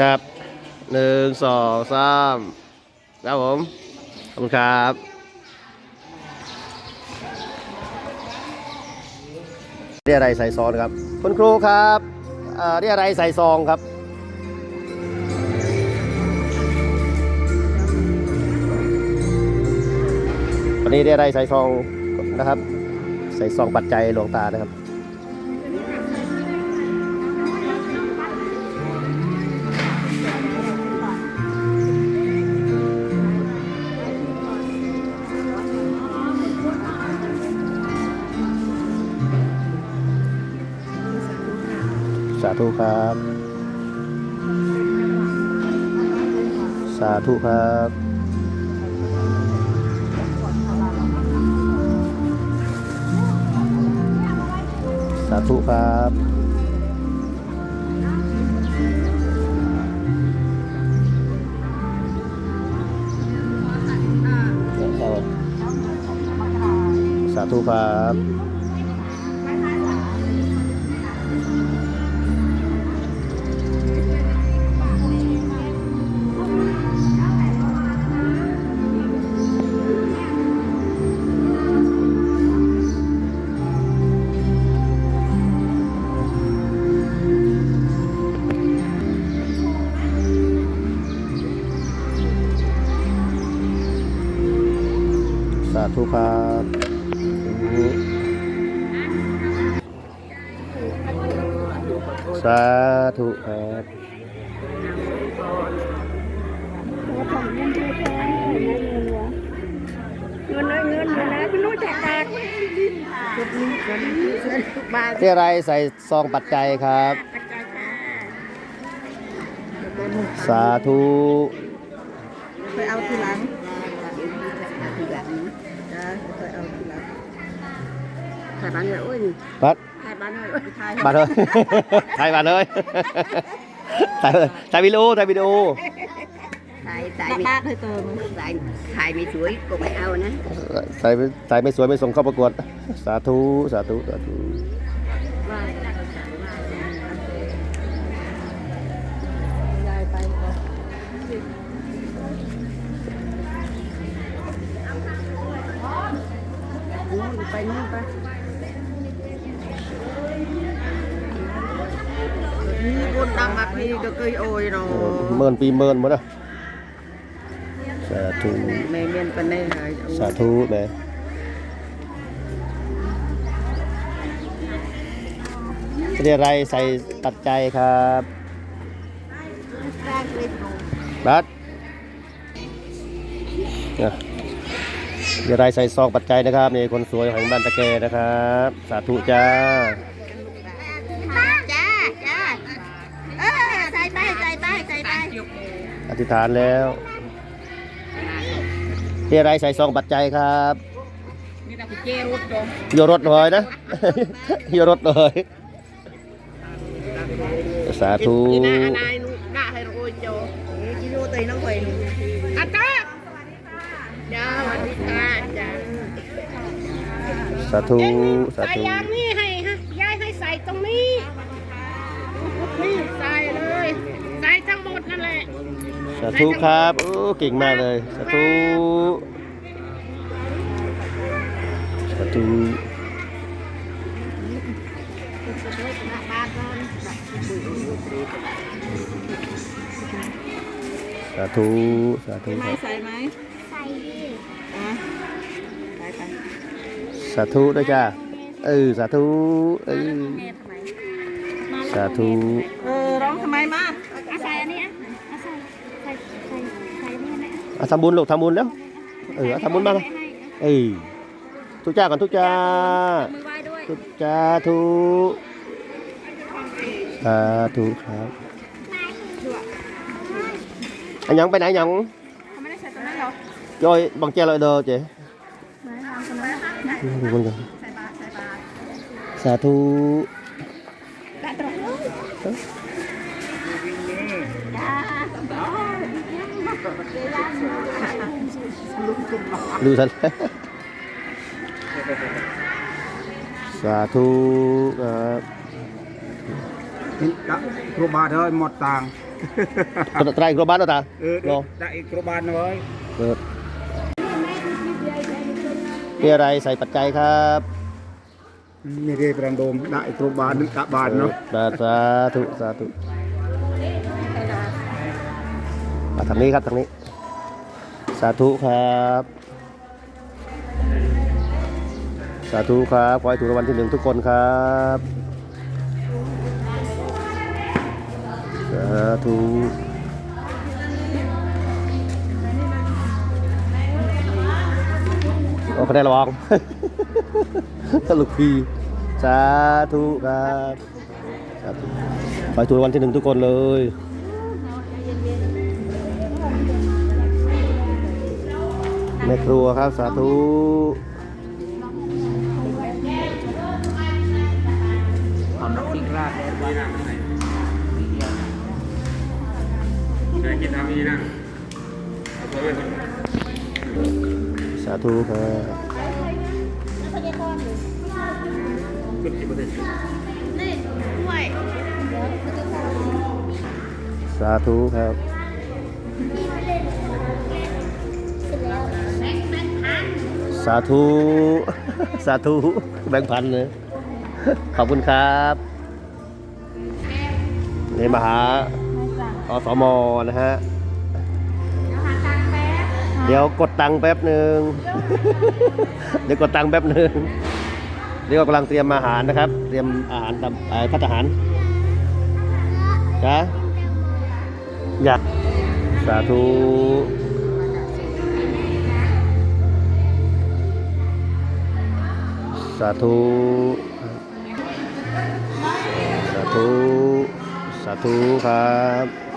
ครับหนึ่งสองสามครับผม ขอบคุณครับเรียอะไรใส่ซองครับ คุณครูครับเรียอะไรใส่ซองครับวันนี้เรียอะไรใส่ซองนะครับ ใส่ซองปัจจัยหลวงตานะครับ สาธุครับ สาธุครับสาธุครับสาธุครับ ธุครับสาธุครับเงินเลยเงินเลยนะพี่นู้แจกแจกจุดนี้เงินเงินทุกบาทเรียอะไรใส่ซองปัจจัยครับกระจายค่ะสาธุไปเอาทีหลัง ถ่ายบ้านเลยโอ้ยบัดถ่ายบ้านเลยโอ้ยถ่ายบัดเลย ถ่ายบัดเลย ถ่ายถ่ายวิดีโอ ถ่ายวิดีโอ ถ่ายถ่ายไม่ถ่ายตัวถ่ายถ่ายไม่สวยก็ไม่เอานะถ่ายถ่ายไม่สวยไม่ส่งเข้าประกวด สาธุ สาธุ สาธุยายไปก่อนนู่นไป นู่นไปนี่คนดังอักนี่ก็เคยโอยเนาะเมินปีเมินหมดนะสาธุแม่เมียนเป็นได้เลยสาธุแม่เรียอะไรใส่ปัจจัยครับบัดเนี่ยเรียอะไรใส่ซองปัจจัยนะครับนี่คนสวยของบ้านตะแกนะครับ สาธุจ้าจ้า อธิษฐานแล้วเรียอะไรใส่ซองปัจจัยครับนี่เราไปเจรุดจมโยรถเลยนะโยรถเลยสาธุกินนะนายนุด่าให้โอยโจกินโรตีน้องเคยอาตาจ้าสวัสดีค่ะจ้าสาธุสาใส่ธุ ยางนี่ให้ฮะยายให้ใส่ตรงนี้นี่ใส่เลย ใส่ทั้งหมดนั่นแหละ สา ธุครับ โอ้ เก่งมากเลย สาธุ สาธุสาธุ สาธุครับใส่ไหมใส่ดิอะใส่ไปสาธุด้วยจ้าเออสาธุ เออสาธุ เออร้องทำไมมา อาศัยอันนี้อะอาศัยใส่ใส่ใส่ นี่นะอะทำบุญลูกทำบุญแล้วเออเอาทำบุญมาเลยเออทุกจ้าก่อนทุกจ้ามือไหว้ด้วยทุกจ้าทุกสาธุครับอันยังไปไหนยังเขาไม่ได้ใส่ตรงนั้นหรอย่อยบังเจลอยเด้อเจ๊ไหนทางตรงนั้นนะดูคนกันใส่บาตรใส่บาตรสาธุและตรงนู้นจ้า ดูสันสาธุครับครูบาเอ้ยหมดตังค์ไตรกรบ้านแล้วตาเออรอได้ครูบาเอ้ยเปิดมีอะไรใส่ปัจจัยครับนี่เรียกรังโดมได้ครูบานึกกะบานเนาะสาสาธุสาธุมาทางนี้ครับทางนี้ สาธุครับ สาธุครับ ขอให้ถูกรางวัลที่หนึ่งทุกคนครับ สาธุโอ้คะแนนระวังลูกพีสาธุครับสาธุขอให้ถูกรางวัลที่หนึ่งทุกคนเลย แม่ครัวครับสาธุเอาน้ำพริกราดมีนะเคยกินทำมีนะเอาไปไว้ก่อนสาธุครับขึ้นกี่เปอร์เซ็นต์นี่ด้วยสาธุครับ สาธุ สาธุ แบงค์พันเลยขอบคุณครับนี่มาหาอสมนะฮะ เดี๋ยวกดตังค์แป๊บหนึ่ง เดี๋ยวกดตังค์แป๊บหนึ่งเดี๋ยวกำลังเตรียมอาหารนะครับ เตรียมอาหารตามเอ่อพัฒหารจ้ะอยากสาธุาธุสาธุสาธุครับ